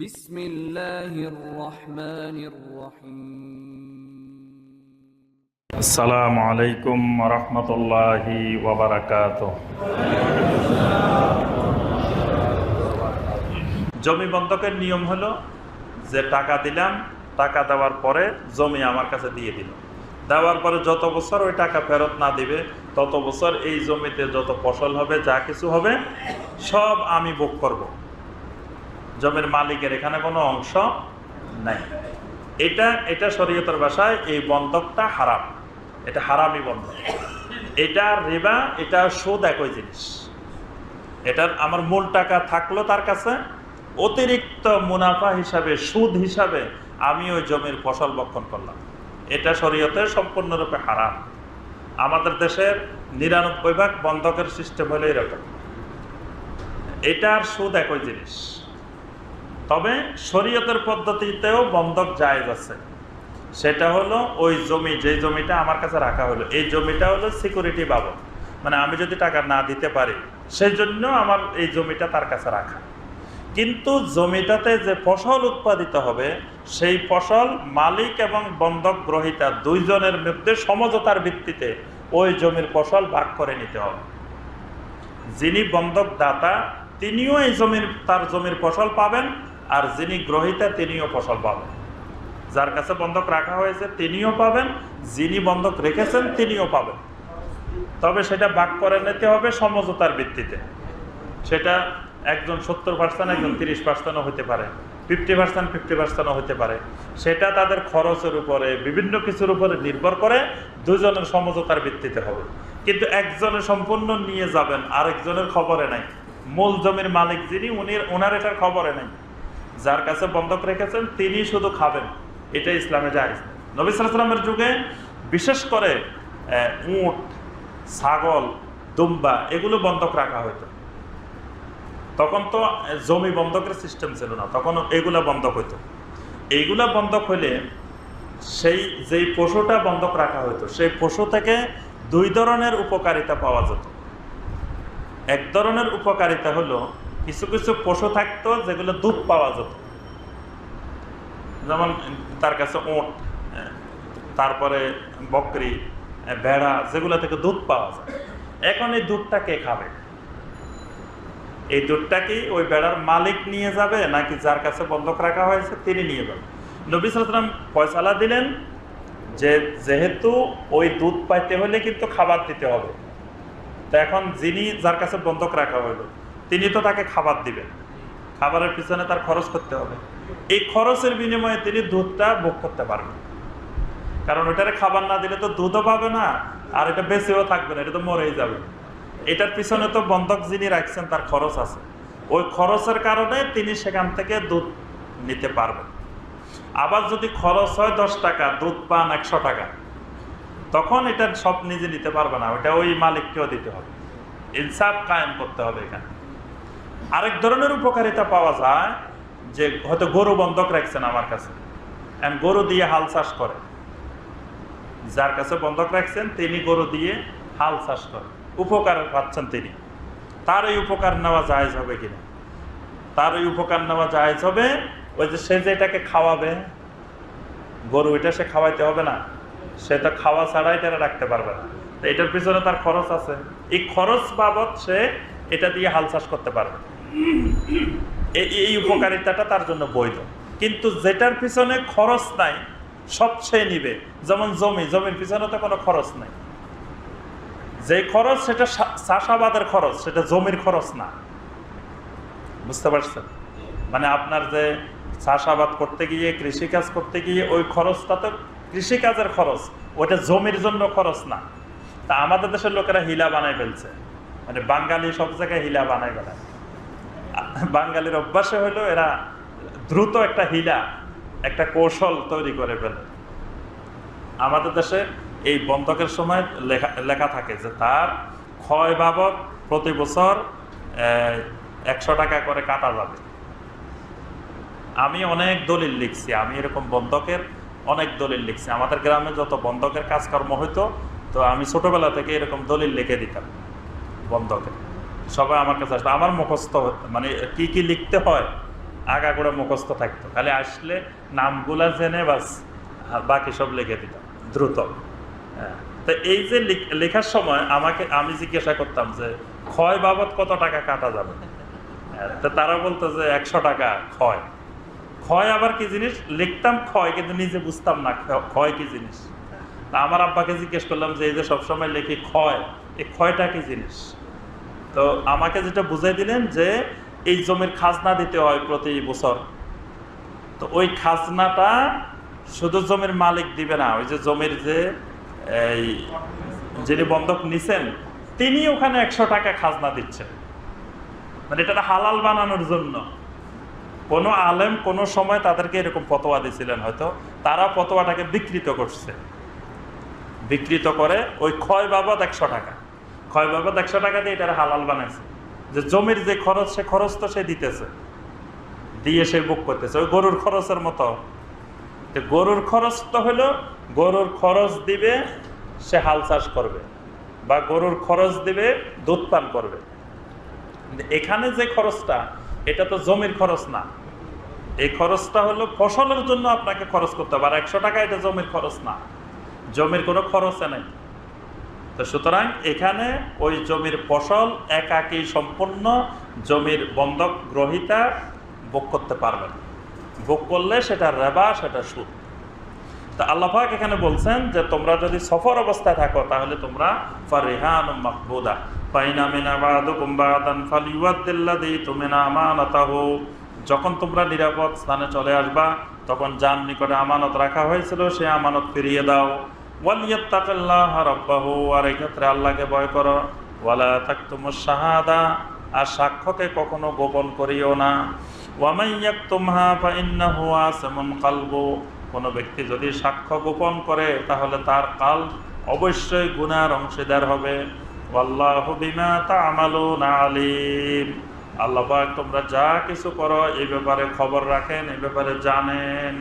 بسم الله الرحمن الرحيم আসসালামু আলাইকুম রহমতুল্লাহি ওবরাকাত জমি বন্ধকের নিয়ম হলো যে টাকা দিলাম টাকা দেওয়ার পরে জমি আমার কাছে দিয়ে দিল দেওয়ার পরে যত বছর ওই টাকা ফেরত না দিবে তত বছর এই জমিতে যত ফসল হবে যা কিছু হবে সব আমি ভোগ করব জমির মালিকের এখানে কোনো অংশ নাই। এটা এটা শরীয়তের ভাষায় এই বন্ধকটা হারাম। এটা হারামি বন্ধক এটা রিবা, এটা সুদ একই জিনিস। এটার আমার মূল টাকা থাকল তার কাছে। অতিরিক্ত মুনাফা হিসাবে, সুদ হিসাবে আমি ওই জমির ফসল বক্ষণ করলাম। এটা শরীয়তের সম্পূর্ণরূপে হারাম। আমাদের দেশের নিরানব্বই ভাগ বন্ধকের সিস্টেম হলো এরকম। এটার সুদ একই জিনিস। তবে শরীয়তের পদ্ধতিতেও বন্ধক জায়েজ আছে। সেটা হলো ওই জমি যে জমিটা আমার কাছে রাখা হলো, এই জমিটা হলো সিকিউরিটি বাবদ। মানে আমি যদি টাকা না দিতে পারি সেই জন্য আমার এই জমিটা তার কাছে রাখা। কিন্তু জমিটাতে যে ফসল উৎপাদিত হবে, সেই ফসল মালিক এবং বন্ধক গ্রহিতা দুইজনের মধ্যে সমঝোতার ভিত্তিতে ওই জমির ফসল ভাগ করে নিতে হবে। যিনি বন্ধক দাতা তিনিও এই জমির, তার জমির ফসল পাবেন আর যিনি গ্রহিতা, তিনিও ফসল পাবেন। যার কাছে বন্ধক রাখা হয়েছে, তিনিও পাবেন। যিনি বন্ধক রেখেছেন, তিনিও পাবেন। তবে সেটা ভাগ করে নিতে হবে সমঝোতার ভিত্তিতে। সেটা একজন সত্তর পার্সেন্ট একজন তিরিশ পার্সেন্টও হতে পারে। ফিফটি পার্সেন্ট ফিফটি পার্সেন্টও হতে পারে। সেটা তাদের খরচের উপরে, বিভিন্ন কিছুর উপরে নির্ভর করে দুজনের সমঝোতার ভিত্তিতে হবে। কিন্তু একজনে সম্পূর্ণ নিয়ে যাবেন, আরেকজনের খবরে নাই। মূল জমির মালিক যিনি, উনি ওনার এটার খবরে নাই। যার কাছে বন্ধক রেখেছেন, তিনি শুধু খাবেন। এটা ইসলামে যায় নবী সালামের যুগে বিশেষ করে উট, ছাগল, দুম্বা, এগুলো বন্ধক রাখা হতো তখন তো জমি বন্ধকের সিস্টেম ছিল না, তখন এগুলা বন্ধক হইতো। এইগুলা বন্ধক হইলে সেই যেই পশুটা বন্ধক রাখা হতো সেই পশু থেকে দুই ধরনের উপকারিতা পাওয়া যেত। এক ধরনের উপকারিতা হলো কিছু কিছু পশু থাকতো যেগুলো দুধ পাওয়া যেত। যেমন তার কাছে ওট তারপরে বকরি ভেড়া যেগুলো থেকে দুধ পাওয়া যায়। এখন এই দুধটা কে খাবে? এই দুধটা কি ওই বেড়ার মালিক নিয়ে যাবে নাকি যার কাছে বন্ধক রাখা হয়েছে তিনি নিয়ে যাবে? নবী সালাম ফয়সালা দিলেন যে যেহেতু ওই দুধ পাইতে হলে কিন্তু খাবার দিতে হবে। তো এখন যিনি যার কাছে বন্ধক রাখা হলো তিনি তো তাকে খাবার দিবেন। খাবারের পিছনে তার খরচ করতে হবে। এই খরচের বিনিময়ে তিনি দুধটা ভোগ করতে পারবেন। কারণ ওটারে খাবার না দিলে তো দুধও পাবে না, আর এটা বেঁচেও থাকবে না, এটা তো মরেই যাবে। এটার পিছনে তো বন্ধক যিনি রাখছেন, তার খরচ আছে। ওই খরচের কারণে তিনি সেখান থেকে দুধ নিতে পারবেন। আবার যদি খরচ হয় দশ টাকা, দুধ পান একশো টাকা, তখন এটা সব নিজে নিতে পারবে না। ওটা ওই মালিককেও দিতে হবে। ইনসাফ কায়েম করতে হবে এখানে। আরেক ধরনের উপকারিতা পাওয়া যায় যে হয়তো গরু বন্ধক রাখছেন আমার কাছে। গরু দিয়ে হাল চাষ করে। যার কাছে বন্ধক রাখছেন, তিনি গরু দিয়ে হাল চাষ করে। উপকার পাচ্ছেন তিনি। তার এই উপকার নেওয়া জায়েজ হবে কিনা? তার ওই উপকার নেওয়া জায়েজ হবে ওই যে সে যেটাকে খাওয়াবে, গরু এটা সে খাওয়াইতে হবে না। সে তো খাওয়া ছাড়া এটা রাখতে পারবে না। তো এটার পিছনে তার খরচ আছে। এই খরচ বাবদ সে এটা দিয়ে হাল চাষ করতে পারবে। এই উপকারিতাটা তার জন্য বৈধ। কিন্তু যেটার পিছনে খরচ নাই, সব সে নিবে। যেমন জমি, জমির পিছনে তো কোনো খরচ নাই। যে খরচ সেটা চাষাবাদের খরচ, সেটা জমির খরচ না। বুঝতে পারছেন? মানে আপনার যে চাষাবাদ করতে গিয়ে, কৃষিকাজ করতে গিয়ে, ওই খরচটা তো কৃষিকাজের খরচ ওটা জমির জন্য খরচ না। তা আমাদের দেশের লোকেরা হিলা বানায় ফেলছে। মানে বাঙালি সব জায়গায় হিলা বানায় বেড়ায় বাঙালির অভ্যাসে হলো এরা দ্রুত একটা হিলা, একটা কৌশল তৈরি করে ফেলে। আমাদের দেশে এই বন্ধকের সময় লেখা লেখা থাকে যে তার ক্ষয় বাবদ প্রতি বছর একশো টাকা করে কাটা যাবে। আমি অনেক দলিল লিখছি, আমি এরকম বন্ধকের অনেক দলিল লিখছি। আমাদের গ্রামে যত বন্ধকের কাজকর্ম হইতো, তো আমি ছোটবেলা থেকে এরকম দলিল লিখে দিতাম বন্ধকের। সবাই আমার কাছে আসতো আমার মুখস্থ মানে কি কি লিখতে হয় আগাগোড়া মুখস্থ থাকতো। খালি আসলে নামগুলা জেনে বাস আর বাকি সব লিখে দিতাম দ্রুত। হ্যাঁ। তো এই যে লেখার সময় আমাকে আমি জিজ্ঞাসা করতাম যে ক্ষয় বাবদ কত টাকা কাটা যাবে? হ্যাঁ, তো তারা বলতো যে একশো টাকা ক্ষয়। ক্ষয় আবার কি জিনিস? লিখতাম ক্ষয় কিন্তু নিজে বুঝতাম না ক্ষয় কি জিনিস। আমার আব্বাকে জিজ্ঞেস করলাম যে এই যে সবসময় লেখি ক্ষয় এই ক্ষয়টা কি জিনিস? তো আমাকে যেটা বুঝাই দিলেন যে এই জমির খাজনা দিতে হয় প্রতি বছর। তো ওই খাজনাটা শুধু জমির মালিক দিবে না, ওই যে জমির যে, এই যিনি বন্ধক নিছেন, তিনি ওখানে একশো টাকা খাজনা দিচ্ছেন। মানে এটা হালাল বানানোর জন্য। কোনো আলেম কোনো সময় তাদেরকে এরকম ফতোয়া দিয়েছিলেন হয়তো, তারা ফতোয়াটাকে বিকৃত করছে। বিকৃত করে ওই ক্ষয় বাবদ একশো টাকা। ক্ষয় বাবদ একশো টাকা দিয়ে এটা হালাল বানাইছে। যে জমির যে খরচ, সে খরচ তো সে দিতেছে। দিয়ে সে বুক করতেছে। ওই গরুর খরচের মতো। তো গরুর খরচ তো হলো, গরুর খরচ দিবে, সে হাল চাষ করবে। বা গরুর খরচ দিবে, দুধ পান করবে। এখানে যে খরচটা, এটা তো জমির খরচ না। এই খরচটা হলো ফসলের জন্য আপনাকে খরচ করতে হবে। আর একশো টাকা এটা জমির খরচ না। জমির কোনো খরচে নেই। তো সুতরাং এখানে ওই জমির ফসল একাকি সম্পূর্ণ জমির বন্ধক গ্রহিতা ভোগ করতে পারবে না ভোগ করলে সেটা রেবা, সেটা সুদ। তা আল্লাহাক এখানে বলছেন যে, তোমরা যদি সফর অবস্থায় থাকো, তাহলে তোমরা যখন তোমরা নিরাপদ স্থানে চলে আসবা, তখন যার নিকটে আমানত রাখা হয়েছিল, সে আমানত ফিরিয়ে দাও। ওয়ালিয়াত্তাকিল্লাহ আর এই ক্ষেত্রে আল্লাহকে ভয় ওয়ালা আর সাক্ষ্যকে কখনো গোপন করিও না। কোনো ব্যক্তি যদি সাক্ষ্য গোপন করে, তাহলে তার কাল অবশ্যই গুনার অংশীদার হবে। আল্লাহু আল্লাহ পাক তোমরা যা কিছু করো এই ব্যাপারে খবর রাখেন এই ব্যাপারে জানেন।